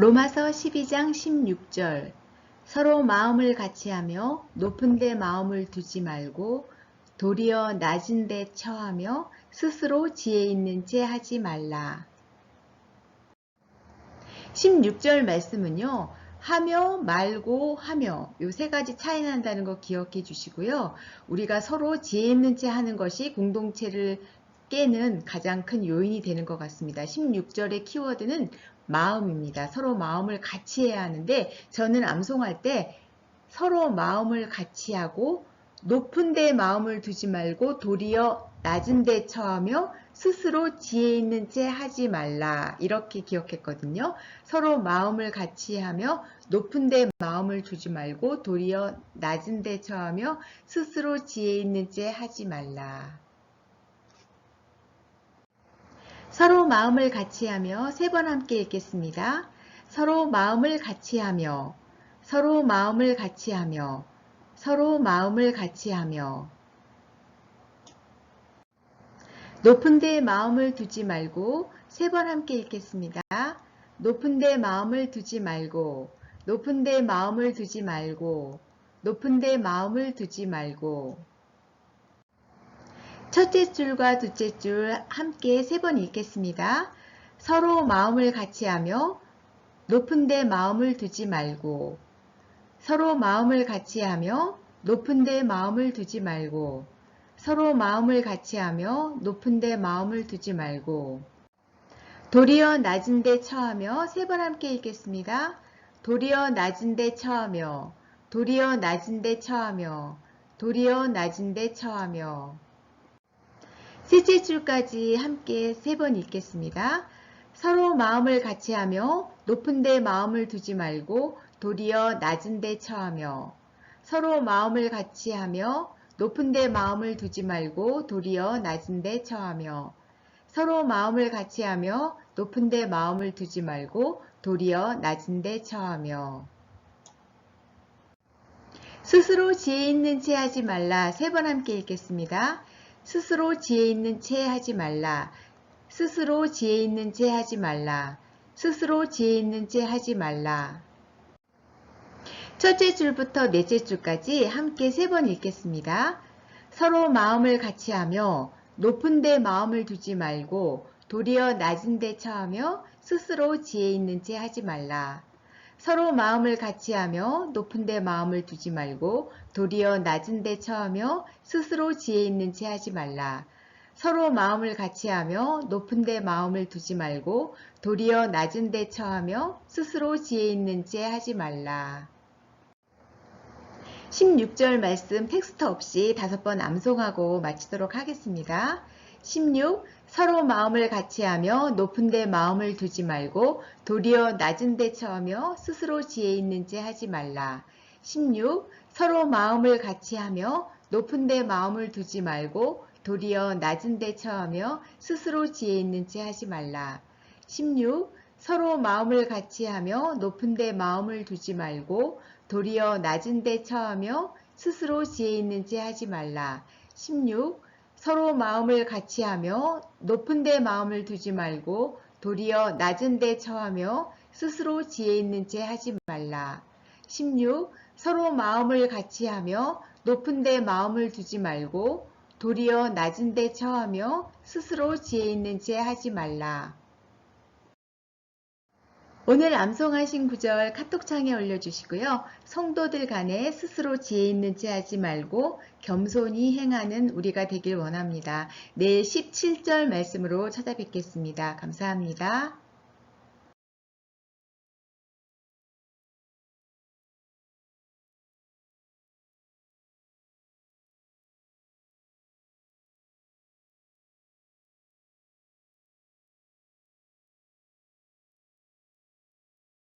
로마서 12장 16절 서로 마음을 같이하며 높은 데 마음을 두지 말고 도리어 낮은 데 처하며 스스로 지혜 있는 채 하지 말라. 16절 말씀은요. 하며 말고 하며 요 세 가지 차이 난다는 거 기억해 주시고요. 우리가 서로 지혜 있는 채 하는 것이 공동체를 깨는 가장 큰 요인이 되는 것 같습니다. 16절의 키워드는 마음입니다. 서로 마음을 같이 해야 하는데 저는 암송할 때 서로 마음을 같이 하고 높은 데 마음을 두지 말고 도리어 낮은 데 처하며 스스로 지혜 있는 채 하지 말라 이렇게 기억했거든요. 서로 마음을 같이 하며 높은 데 마음을 두지 말고 도리어 낮은 데 처하며 스스로 지혜 있는 채 하지 말라. 서로 마음을 같이 하며 세 번 함께 읽겠습니다. 서로 마음을 같이 하며 서로 마음을 같이 하며 서로 마음을 같이 하며 높은 데 마음을 두지 말고 세 번 함께 읽겠습니다. 높은 데 마음을 두지 말고 높은 데 마음을 두지 말고 높은 데 마음을 두지 말고 첫째 줄과 둘째 줄 함께 세 번 읽겠습니다. 서로 마음을 같이 하며 높은 데 마음을 두지 말고 서로 마음을 같이 하며 높은 데 마음을 두지 말고 서로 마음을 같이 하며 높은 데 마음을 두지 말고 도리어 낮은 데 처하며 세 번 함께 읽겠습니다. 도리어 낮은 데 처하며 도리어 낮은 데 처하며 도리어 낮은 데 처하며 셋째 줄까지 함께 세 번 읽겠습니다. 서로 마음을 같이 하며 높은 데 마음을 두지 말고 도리어 낮은 데 처하며 서로 마음을 같이 하며 높은 데 마음을 두지 말고 도리어 낮은 데 처하며 서로 마음을 같이 하며 높은 데 마음을 두지 말고 도리어 낮은 데 처하며 스스로 지혜 있는 채 하지 말라 세 번 함께 읽겠습니다. 스스로 지혜 있는 채 하지 말라. 스스로 지혜 있는 채 하지 말라. 스스로 지혜 있는 채 하지 말라. 첫째 줄부터 넷째 줄까지 함께 세 번 읽겠습니다. 서로 마음을 같이 하며 높은 데 마음을 두지 말고 도리어 낮은 데 처하며 스스로 지혜 있는 채 하지 말라. 서로 마음을 같이 하며 높은 데 마음을 두지 말고 도리어 낮은 데 처하며 스스로 지혜 있는 채 하지 말라. 서로 마음을 같이 하며 높은 데 마음을 두지 말고 도리어 낮은 데 처하며 스스로 지혜 있는 채 하지 말라. 16절 말씀 텍스트 없이 다섯 번 암송하고 마치도록 하겠습니다. 16. 서로 마음을 같이 하며 높은 데 마음을 두지 말고 도리어 낮은 데 처하며 스스로 지혜 있는 채 하지 말라. 16. 서로 마음을 같이 하며 높은 데 마음을 두지 말고 도리어 낮은 데 처하며 스스로 지혜 있는 채 하지 말라. 16. 서로 마음을 같이 하며 높은 데 마음을 두지 말고 도리어 낮은 데 처하며 스스로 지혜 있는 채 하지 말라. 16. 서로 마음을 같이 하며 높은 데 마음을 두지 말고 도리어 낮은 데 처하며 스스로 지혜 있는 채 하지 말라. 16. 서로 마음을 같이 하며 높은 데 마음을 두지 말고 도리어 낮은 데 처하며 스스로 지혜 있는 채 하지 말라. 오늘 암송하신 구절 카톡창에 올려주시고요. 성도들 간에 스스로 지혜 있는 채 하지 말고 겸손히 행하는 우리가 되길 원합니다. 내일 17절 말씀으로 찾아뵙겠습니다. 감사합니다.